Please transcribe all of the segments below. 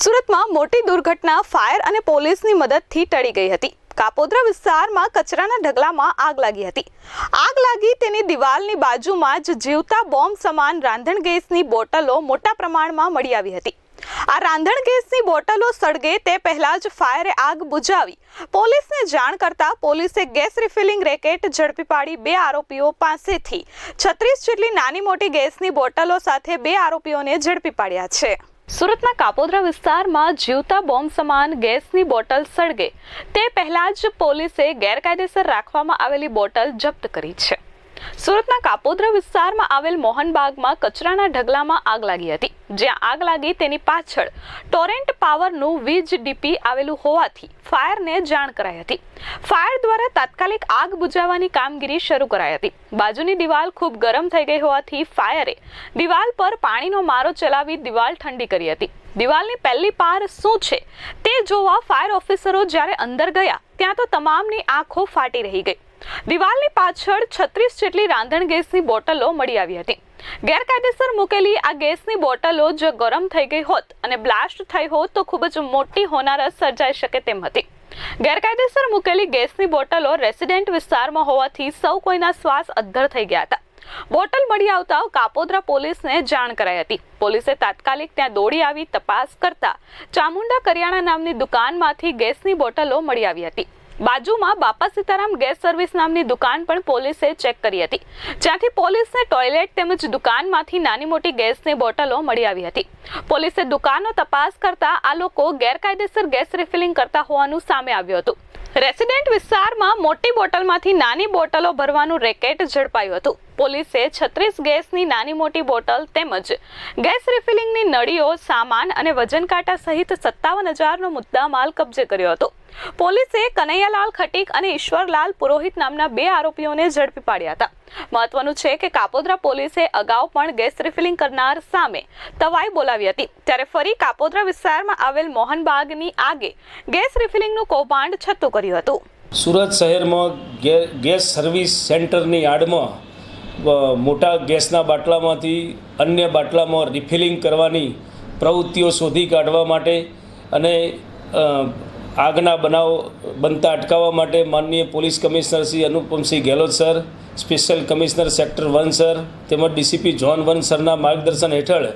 સુરતમાં મોટી દુર્ઘટના ફાયર અને પોલીસની મદદથી ટળી ગઈ હતી. કાપોદ્રા વિસ્તારમાં કચરાના ઢગલામાં આગ લાગી હતી. આગ લાગી તેની દિવાલની બાજુમાં જ જીવતા બોમ્બ સમાન રાંધણ ગેસની બોટલો મોટા પ્રમાણમાં મળી આવી હતી. આ રાંધણ ગેસની બોટલો સળગે તે પહેલા જ ફાયરે આગ બુઝાવી પોલીસને જાણ કરતા પોલીસે ગેસ રિફિલિંગ રેકેટ ઝડપી પાડી બે આરોપીઓ પાસેથી છત્રીસ જેટલી નાની મોટી ગેસની બોટલો સાથે બે આરોપીઓને ઝડપી પાડ્યા છે. સુરતના કાપોદ્રા વિસ્તારમાં જીવતા બોમ્બ સમાન ગેસની બોટલ સળગે. તે પહેલા જ પોલીસે ગેરકાયદેસર રાખવામાં આવેલી બોટલ જપ્ત કરી છે. સુરતના કાપોદ્રા વિસ્તારમાં આવેલ મોહનબાગમાં કચરાના ઢગલામાં આગ લાગી હતી. જ્યાં આગ લાગી તેની પાછળ ટોરેન્ટ પાવરનું વીજ ડીપી આવેલું હોવાથી ફાયરને જાણ કરાઈ હતી. ફાયર દ્વારા તાત્કાલિક આગ બુઝાવવાની કામગીરી શરૂ કરાઈ હતી. બાજુની દિવાલ ખૂબ ગરમ થઈ ગઈ હોવાથી ફાયરે દિવાલ પર પાણીનો મારો ચલાવી દિવાલ ઠંડી કરી હતી. દિવાલની પહેલી પાર શું છે તે જોવા ફાયર ઓફિસરો જ્યારે અંદર ગયા, ત્યાં તો તમામની આંખો ફાટી રહી ગઈ. દિવાલની પાછળ છત્રીસ જેટલી રાંધણ ગેસની બોટલો મળી આવી હતી. ગેરકાયદેસર મૂકેલી આ ગેસની બોટલો જો ગરમ થઈ ગઈ હોત અને બ્લાસ્ટ થઈ હોત તો ખૂબ જ મોટી હોનારત સર્જાઈ શકે તેમ હતી. ગેરકાયદેસર મૂકેલી ગેસની બોટલો રેસિડેન્ટ વિસ્તારમાં હોવાથી સૌ કોઈના શ્વાસ અદ્ધર થઈ ગયા હતા. બોટલ મળી આવતા કાપોદ્રા પોલીસને જાણ કરાઈ હતી. પોલીસે તાત્કાલિક ત્યાં દોડી આવી તપાસ કરતા ચામુંડા કરિયાણા નામની દુકાનમાંથી ગેસની બોટલો મળી આવી હતી. બાજુમાં બાપા સીતારામ ગેસ સર્વિસ નામની દુકાન પણ પોલીસે ચેક કરી હતી. જ્યાંથી પોલીસને ટોયલેટ તેમજ દુકાનમાંથી નાની મોટી ગેસની બોટલો મળી આવી હતી. પોલીસે દુકાનો તપાસ કરતા આ લોકો ગેરકાયદેસર ગેસ રિફિલિંગ કરતા હોવાનું સામે આવ્યું હતું. રેસિડેન્ટ વિસ્તારમાં મોટી બોટલમાંથી નાની બોટલો ભરવાનું રેકેટ ઝડપાયું હતું. પોલીસે છત્રીસ ગેસની નાની મોટી બોટલ તેમજ ગેસ રિફિલિંગની નળીઓ સામાન અને વજન કાંટા સહિત સત્તાવન હજારનો મુદ્દામાલ કબજે કર્યો હતો. પોલીસે કનૈયાલાલ ખટીક અને ઈશ્વરલાલ પુરોહિત નામના બે આરોપીઓને ઝડપી પાડ્યા હતા. મહત્વનું છે કે કાપોદ્રા પોલીસે અગાઉ પણ ગેસ રિફિલિંગ કરનાર સામે તવાઈ બોલાવી હતી. ત્યારે ફરી કાપોદ્રા વિસ્તારમાં આવેલ મોહનબાગની આગે ગેસ રિફિલિંગનું કૌભાંડ છતું કર્યું હતું. સુરત શહેરમાં ગેસ સર્વિસ સેન્ટરની અ, મોટા ગેસના બાટલામાંથી અન્ય બાટલામાં રિફિલિંગ કરવાની પ્રવૃત્તિઓ શોધી કાઢવા માટે અને આગના બનાવ બનતા અટકાવવા માટે માનનીય police commissioner Shri Anupamsinh Gehlot sir, special commissioner sector one sir તેમજ ડીસીપી જોન વન સરના માર્ગદર્શન હેઠળ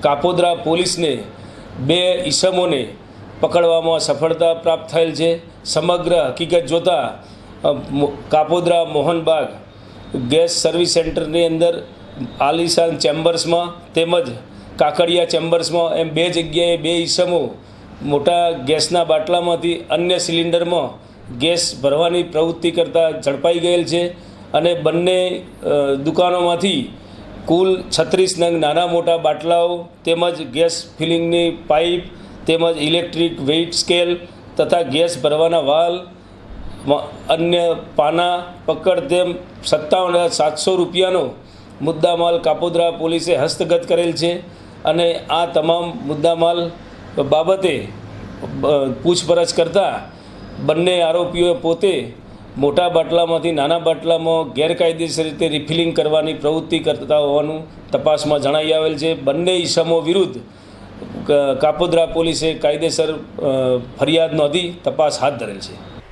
કાપોદ્રા પોલીસને બે ઈસમોને પકડવામાં સફળતા પ્રાપ્ત થયેલ છે. સમગ્ર હકીકત જોતાં કાપોદ્રા મોહનબાગ ગેસ સર્વિસ સેન્ટરની અંદર આલિશાન ચેમ્બર્સમાં તેમજ કાકડિયા ચેમ્બર્સમાં એમ બે જગ્યાએ બે ઈસમો મોટા ગેસના બાટલામાંથી અન્ય સિલિન્ડરમાં ગેસ ભરવાની પ્રવૃત્તિ કરતાં ઝડપાઈ ગયેલ છે અને બંને દુકાનોમાંથી કુલ છત્રીસ નંગ નાના મોટા બાટલાઓ તેમજ ગેસ ફિલિંગની પાઇપ તેમજ ઇલેક્ટ્રિક વેઇટ સ્કેલ તથા ગેસ ભરવાના વાલ અન્ય પાના પકડ તેમ સત્તાવન હજાર સાતસો રૂપિયાનો મુદ્દામાલ કાપોદ્રા પોલીસે હસ્તગત કરેલ છે અને આ તમામ મુદ્દામાલ બાબતે પૂછપરછ કરતાં બંને આરોપીઓએ પોતે મોટા બાટલામાંથી નાના બાટલામાં ગેરકાયદેસર રીતે રિફિલિંગ કરવાની પ્રવૃત્તિ કરતા હોવાનું તપાસમાં જણાઈ આવેલ છે. બંને ઈસમો વિરુદ્ધ કાપોદ્રા પોલીસે કાયદેસર ફરિયાદ નોંધી તપાસ હાથ ધરેલ છે.